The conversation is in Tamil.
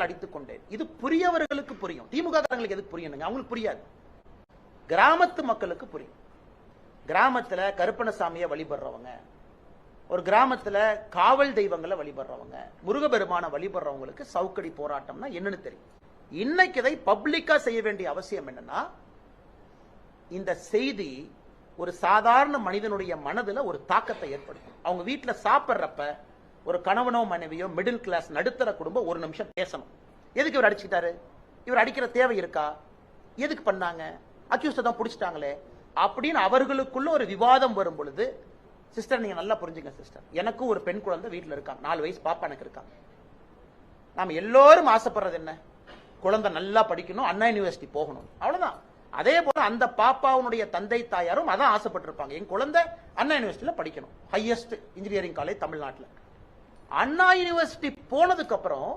அடித்துக் கொண்டேன் இது புரியவர்களுக்கு புரியும். திமுக காரங்களுக்கு எதுக்கு புரியணுங்க அவங்களுக்கு புரியாது. கிராமத்து மக்களுக்கு புரியும். கிராமத்துல கருப்பணசாமியை வழிபடுறவங்க ஒரு கிராமத்துல காவல் தெய்வங்களை வழிபடுறவங்க முருகபெருமான வழிபடுறவங்களுக்கு சவுக்கடி போராட்டம்னா என்னன்னு தெரியும். இன்னைக்கு இதை பப்ளிக்கா செய்ய வேண்டிய அவசியம் என்னன்னா இந்த செய்தி ஒரு சாதாரண மனிதனுடைய மனதுல ஒரு தாக்கத்தை ஏற்படுத்தும். அவங்க வீட்டுல சாப்பிடுறப்ப ஒரு கணவனோ மனைவியோ மிடில் கிளாஸ் நடுத்தர குடும்பம் ஒரு நிமிஷம் பேசணும். எதுக்கு இவர் அடிச்சுக்கிட்டாரு? இவர் அடிக்கிற தேவை இருக்கா? எதுக்கு பண்ணாங்க? அக்யூஸ்ட தான் பிடிச்சிட்டாங்களே. அப்படின்னு அவர்களுக்குள்ள ஒரு விவாதம் வரும் பொழுது சிஸ்டர் நீங்க நல்லா புரிஞ்சுங்க சிஸ்டர் எனக்கும் ஒரு பெண் குழந்தை வீட்டில் இருக்காங்க. நாலு வயசு பாப்பா எனக்கு இருக்காங்க நாம எல்லோரும் ஆசைப்படுறது என்ன? குழந்தை நல்லா படிக்கணும் அண்ணா யூனிவர்சிட்டி போகணும். அவ்வளவுதான். அதே போல அந்த பாப்பாவுடைய தந்தை தாயாரும் அதான் ஆசைப்பட்டிருப்பாங்க. என் குழந்தை அண்ணா யூனிவர்சிட்டியில படிக்கணும். ஹையஸ்ட் இன்ஜினியரிங் காலேஜ் தமிழ்நாட்டில். அண்ணா யூனிவர்சிட்டி போனதுக்கு அப்புறம்